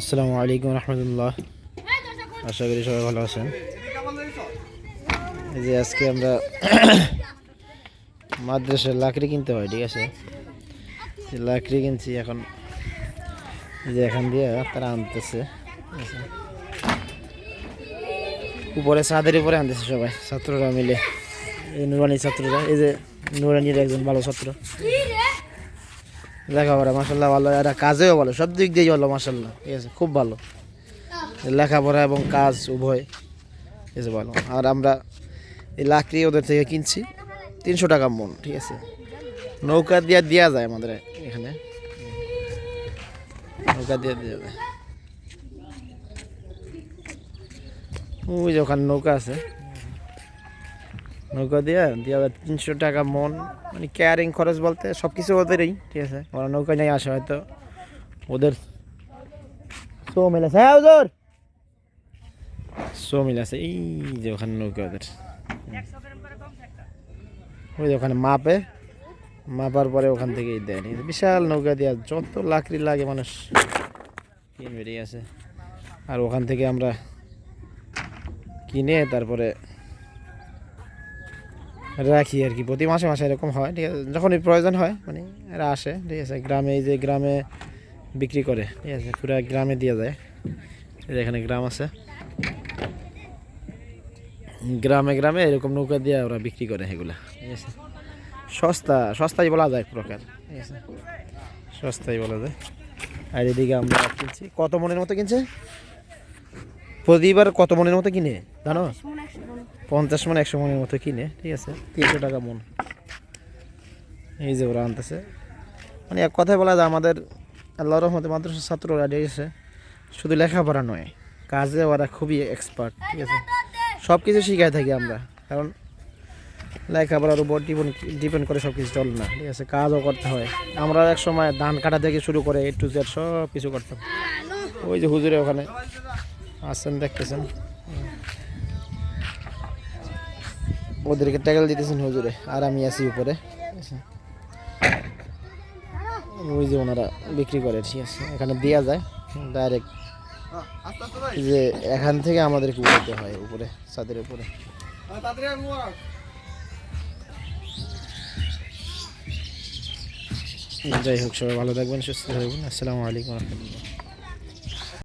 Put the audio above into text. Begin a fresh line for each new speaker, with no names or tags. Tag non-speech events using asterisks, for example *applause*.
আসসালামু আলাইকুম রহমতুল্লাহ। আশা করি সবাই ভালো আছেন। এই যে আজকে আমরা *coughs* মাদ্রাসার লাকড়ি কিনতে হয়, ঠিক আছে? লাকড়ি কিনছি এখন যে এখান দিয়ে তারা আনতেছে উপরে, ছাদের উপরে আনতেছে সবাই, ছাত্ররা মিলে। এই নুরানি ছাত্ররা, এই যে নুরানির একজন ভালো ছাত্র। লেখাপড়া মাসাল্লাহ ভালো। এরা কাজেও ভালো, সব দিক দিয়েই ভালো মাসাল্লাহ ঠিক আছে, খুব ভালো। লেখাপড়া এবং কাজ উভয় ঠিক আছে ভালো। আর আমরা এই লাকড়ি ওদের থেকে কিনছি, তিনশো টাকা মন, ঠিক আছে। নৌকা দিয়ে দেওয়া যায় আমাদের এখানে। নৌকা দিয়ে দেওয়া যায়। ওই যে ওখানে নৌকা আছে। নৌকা দিয়ে দিয়ে আবার তিনশো টাকা মন মানে ক্যারিং খরচ বলতে সব কিছু ওদেরই, ঠিক আছে? ওরা নৌকা নিয়ে আসে হয়তো। ওদের সো মিল আছে। হ্যাঁ ওদের সো মিল আছে। এই যে ওখানে নৌকা ওদের। ওই ওখানে মাপে। মাপার পরে ওখান থেকেই দেয়। বিশাল নৌকা দিয়ে, যত লাকড়ি লাগে মানুষ। কিনে বেরিয়ে আছে। আর ওখান থেকে আমরা কিনে তারপরে রাখি আর কি। প্রতি মাসে মাসে এরকম হয়, ঠিক আছে? যখনই প্রয়োজন হয় মানে এরা আসে, ঠিক আছে? গ্রামে, এই যে গ্রামে বিক্রি করে, ঠিক আছে? পুরো গ্রামে দিয়ে যায় এখানে গ্রাম আছে। গ্রামে গ্রামে এরকম নৌকা দিয়ে ওরা বিক্রি করে এগুলা, ঠিক আছে? সস্তা, সস্তাই বলা যায় প্রকার, ঠিক আছে? সস্তাই বলা যায়। আর এদিকে আমরা কিনছি, কত মনের মতো কিনছে প্রতিবার কত মনের মতো কিনে জানো? পঞ্চাশ মন একশো মনের মতো কিনে ঠিক আছে? তিনশো টাকা মন। এই যে ওরা আনতেছে। মানে এক কথায় বলা যায় আমাদের আল্লাহর রহমতে মাদ্রাসার ছাত্ররা ঠিক আছে শুধু লেখাপড়া নয় কাজে ওরা খুবই এক্সপার্ট ঠিক আছে? সব কিছু শিখাই থাকি আমরা কারণ লেখাপড়ার উপর ডিপেন্ড ডিপেন্ড করে সব কিছু চলে না ঠিক আছে? কাজও করতে হয়। আমরা এক সময় ধান কাটা থেকে শুরু করে এ টু জেড সব কিছু করতাম। ওই যে হুজুরে ওখানে আসছেন দেখতেছেন। ওদেরকে ট্যাগেল দিতেছেন হুজুরে, আর আমি আছি উপরে। ওই যে ওনারা বিক্রি করে, ঠিক আছে। এখানে দেওয়া যায় ডাইরেক্ট যে এখান থেকে আমাদেরকে উঠাতে হয় উপরে, ছাদের উপরে। যাই হোক, সবাই ভালো থাকবেন, সুস্থ থাকবেন। আসসালামু আলাইকুম। রহমতুল্লাহ